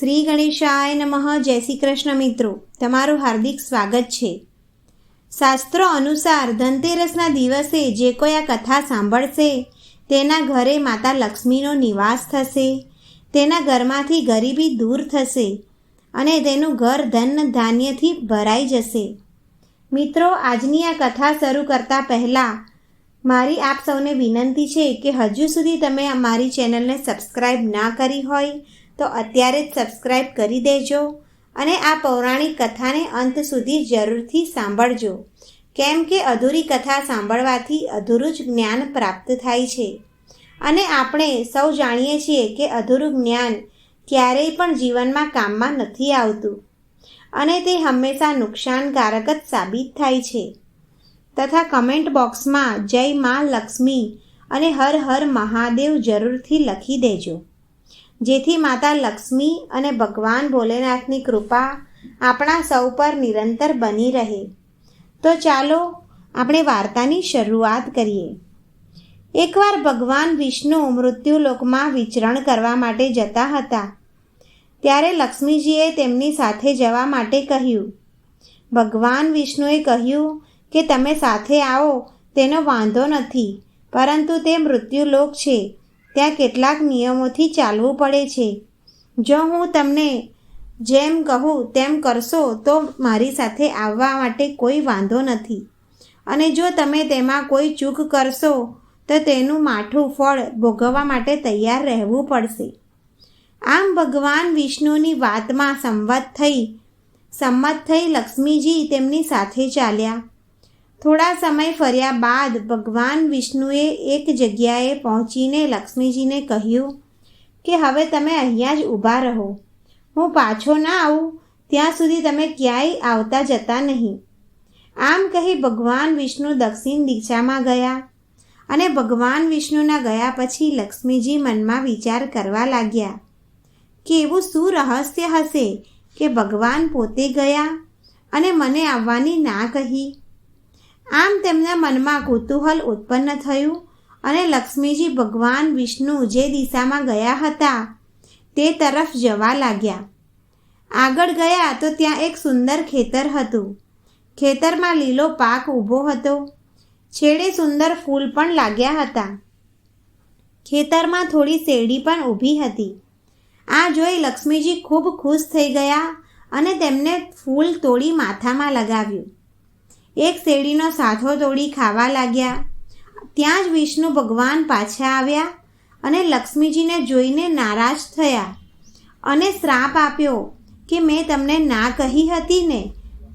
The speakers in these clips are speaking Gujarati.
શ્રી ગણેશાય નમઃ. જય શ્રી કૃષ્ણ મિત્રો. તમારું હાર્દિક સ્વાગત છે. શાસ્ત્રો અનુસાર ધનતેરસના દિવસે જે કોઈ આ કથા સાંભળશે, તેના ઘરે માતા લક્ષ્મીનો નિવાસ થશે. તેના ઘરમાંથી ગરીબી દૂર થશે અને તેનું ઘર ધન ધાન્યથી ભરાઈ જશે. મિત્રો, આજની આ કથા શરૂ કરતાં પહેલાં મારી આપ સૌને વિનંતી છે કે હજુ સુધી તમે મારી ચેનલને સબસ્ક્રાઈબ ના કરી હોય તો અત્યારે જ સબસ્ક્રાઈબ કરી દેજો અને આ પૌરાણિક કથાને અંત સુધી જરૂરથી સાંભળજો. કેમ કે અધૂરી કથા સાંભળવાથી અધૂરું જ જ્ઞાન પ્રાપ્ત થાય છે. અને આપણે સૌ જાણીએ છીએ કે અધૂરું જ્ઞાન ક્યારેય પણ જીવનમાં કામમાં નથી આવતું. અને તે હંમેશા નુકસાનકારક જ સાબિત થાય છે. તથા કમેન્ટ બોક્સમાં જય મા લક્ષ્મી અને હર હર મહાદેવ જરૂરથી લખી દેજો. જેથી માતા લક્ષ્મી અને ભગવાન ભોલેનાથની કૃપા આપણા સૌ પર નિરંતર બની રહે. તો ચાલો આપણે વાર્તાની શરૂઆત કરીએ. એકવાર ભગવાન વિષ્ણુ મૃત્યુલોકમાં વિચરણ કરવા માટે જતા હતા. ત્યારે લક્ષ્મીજીએ તેમની સાથે જવા માટે કહ્યું, ભગવાન વિષ્ણુએ કહ્યું કે તમે સાથે આવો, તેનો વાંધો નથી, પરંતુ તે મૃત્યુલોક છે. ત્યાં કેટલાક નિયમોથી ચાલવું પડે છે. જો હું તમને જેમ કહું તેમ કરશો તો મારી સાથે આવવા માટે કોઈ વાંધો નથી. અને જો તમે તેમાં કોઈ ચૂક કરશો, તો તેનું માઠું ફળ ભોગવવા માટે તૈયાર રહેવું પડશે. આમ ભગવાન વિષ્ણુની વાતમાં સંમત થઈ સંમત થઈ લક્ષ્મીજી તેમની સાથે ચાલ્યા. થોડા સમય ફર્યા બાદ ભગવાન વિષ્ણુએ એક જગ્યાએ પહોંચીને લક્ષ્મીજીને કહ્યું કે હવે તમે અહીંયા જ ઊભા રહો. હું પાછો ના આવું, ત્યાં સુધી તમે ક્યાંય આવતા જતા નહીં. આમ કહી ભગવાન વિષ્ણુ દક્ષિણ દિશામાં ગયા અને ભગવાન વિષ્ણુના ગયા પછી લક્ષ્મીજી મનમાં વિચાર કરવા લાગ્યા કે એવું શું રહસ્ય હશે કે ભગવાન પોતે ગયા અને મને આવવાની ના કહી? આમ તેમના મનમાં કુતૂહલ ઉત્પન્ન થયું અને લક્ષ્મીજી ભગવાન વિષ્ણુ જે દિશામાં ગયા હતા, તે તરફ જવા લાગ્યા. આગળ ગયા તો ત્યાં એક સુંદર ખેતર હતું. ખેતરમાં લીલો પાક ઊભો હતો. છેડે સુંદર ફૂલ પણ લાગ્યા હતા. ખેતરમાં થોડી શેરડી પણ ઊભી હતી. આ જોઈ લક્ષ્મીજી ખૂબ ખુશ થઈ ગયા અને તેમને ફૂલ તોડી માથામાં લગાવ્યું. એક શેરડીનો સાથો તોડી ખાવા લાગ્યા. ત્યાં જ વિષ્ણુ ભગવાન પાછા આવ્યા અને લક્ષ્મીજીને જોઈને નારાજ થયા અને શ્રાપ આપ્યો કે મેં તમને ના કહી હતી ને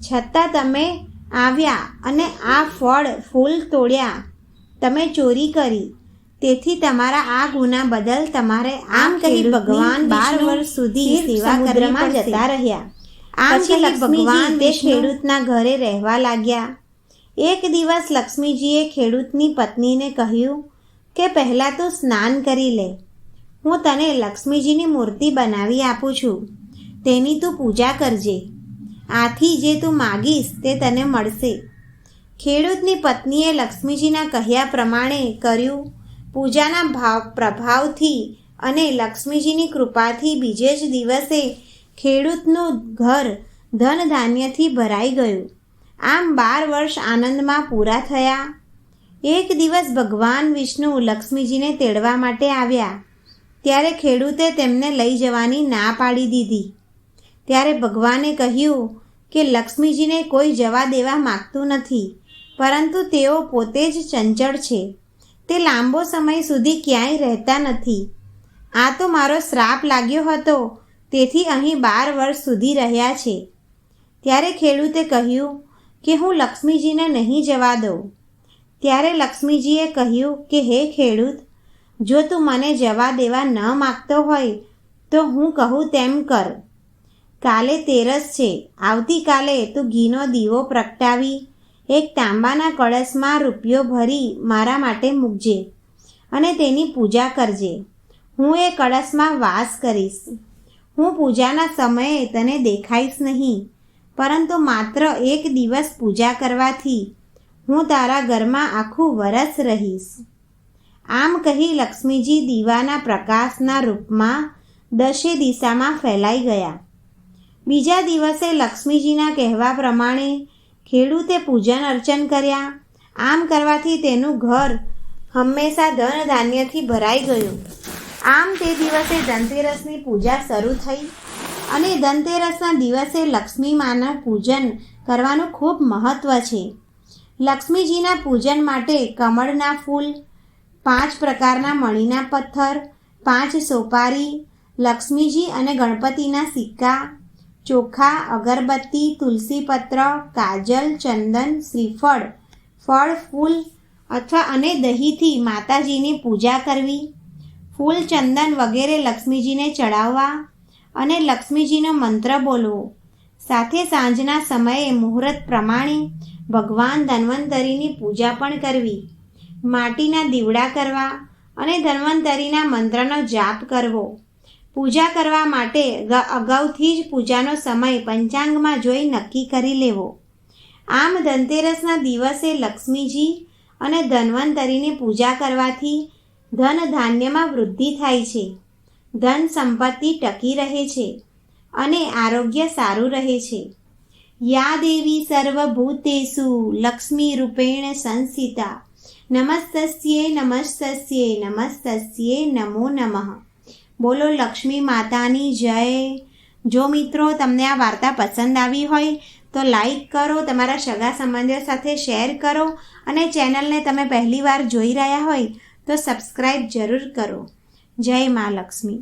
છતાં તમે આવ્યા અને આ ફળ ફૂલ તોડ્યા. તમે ચોરી કરી. તેથી તમારા આ ગુના બદલ તમારે આમ કહી ભગવાન બાર વર્ષ સુધી સેવા કરવામાં જતા રહ્યા. આમ કહી ભગવાન તે ખેડૂતના ઘરે રહેવા લાગ્યા. એક દિવસ લક્ષ્મીજીએ ખેડૂતની પત્નીને કહ્યું કે પહેલાં તું સ્નાન કરી લે. હું તને લક્ષ્મીજીની મૂર્તિ બનાવી આપું છું. તેની તું પૂજા કરજે. આથી જે તું માગીશ તે તને મળશે. ખેડૂતની પત્નીએ લક્ષ્મીજીના કહ્યા પ્રમાણે કર્યું. પૂજાના ભાવ પ્રભાવથી અને લક્ષ્મીજીની કૃપાથી બીજે જ દિવસે ખેડૂતનું ઘર ધન ધાન્યથી ભરાઈ ગયું. આમ બાર વર્ષ આનંદમાં પૂરા થયા. એક દિવસ ભગવાન વિષ્ણુ લક્ષ્મીજીને તેડવા માટે આવ્યા. ત્યારે ખેડૂતે તેમને લઈ જવાની ના પાડી દીધી. ત્યારે ભગવાને કહ્યું કે લક્ષ્મીજીને કોઈ જવા દેવા માગતું નથી, પરંતુ તેઓ પોતે જ ચંચળ છે. તે લાંબો સમય સુધી ક્યાંય રહેતા નથી. આ તો મારો શ્રાપ લાગ્યો હતો તેથી અહીં બાર વર્ષ સુધી રહ્યા છે. ત્યારે ખેડૂતે કહ્યું કે હું લક્ષ્મીજીને નહીં જવા દઉં. ત્યારે લક્ષ્મીજીએ કહ્યું કે, હે ખેડૂત, જો તું મને જવા દેવા ન માગતો હોય, તો હું કહું તેમ કર. કાલે તેરસ છે. આવતીકાલે તું ઘીનો દીવો પ્રગટાવી, એક તાંબાના કળશમાં રૂપિયો ભરી મારા માટે મૂકજે અને તેની પૂજા કરજે. હું એ કળશમાં વાસ કરીશ. હું પૂજાના સમયે તને દેખાઈશ નહીં, પરંતુ માત્ર એક દિવસ પૂજા કરવાથી હું તારા ઘરમાં આખું વરસ રહીશ. આમ કહી લક્ષ્મીજી દીવાના પ્રકાશના રૂપમાં દશે દિશામાં ફેલાઈ ગયા. બીજા દિવસે લક્ષ્મીજીના કહેવા પ્રમાણે ખેડૂતે પૂજન અર્ચન કર્યા. આમ કરવાથી તેનું ઘર હંમેશા ધન ધાન્યથી ભરાઈ ગયું. આમ તે દિવસે ધનતેરસની પૂજા શરૂ થઈ અને ધનતેરસના દિવસે લક્ષ્મી માના પૂજન કરવાનું ખૂબ મહત્ત્વ છે. લક્ષ્મીજીના પૂજન માટે કમળના ફૂલ, પાંચ પ્રકારના મણીના પથ્થર, પાંચ સોપારી, લક્ષ્મીજી અને ગણપતિના સિક્કા, ચોખા, અગરબત્તી તુલસીપત્ર કાજલ, ચંદન, શ્રીફળ, ફળ, ફૂલ અથવા અને દહીંથી માતાજીની પૂજા કરવી. ફૂલ ચંદન વગેરે લક્ષ્મીજીને ચડાવવા અને લક્ષ્મીજીનો મંત્ર બોલવો. સાથે સાંજના સમયે મુહૂર્ત પ્રમાણે ભગવાન ધન્વંતરીની પૂજા પણ કરવી. માટીના દીવડા કરવા અને ધન્વંતરીના મંત્રનો જાપ કરવો. પૂજા કરવા માટે અગાઉથી જ પૂજાનો સમય પંચાંગમાં જોઈ નક્કી કરી લેવો. આમ ધનતેરસના દિવસે લક્ષ્મીજી અને ધન્વંતરીની પૂજા કરવાથી ધન ધાન્યમાં વૃદ્ધિ થાય છે. ધન સંપત્તિ ટકી રહે છે અને આરોગ્ય સારું રહે છે. યા દેવી સર્વભૂતેષુ લક્ષ્મી રૂપેણ સંસ્થિતા નમસ્તસ્યે નમસ્તસ્યે નમસ્તસ્યે નમો નમઃ. બોલો લક્ષ્મી માતાની જય. જો મિત્રો તમને આ વાર્તા પસંદ આવી હોય તો લાઈક કરો, તમારા સગા સંબંધીઓ સાથે શેર કરો અને ચેનલને તમે પહેલીવાર જોઈ રહ્યા હોય તો સબસ્ક્રાઈબ જરૂર કરો. જય મા લક્ષ્મી.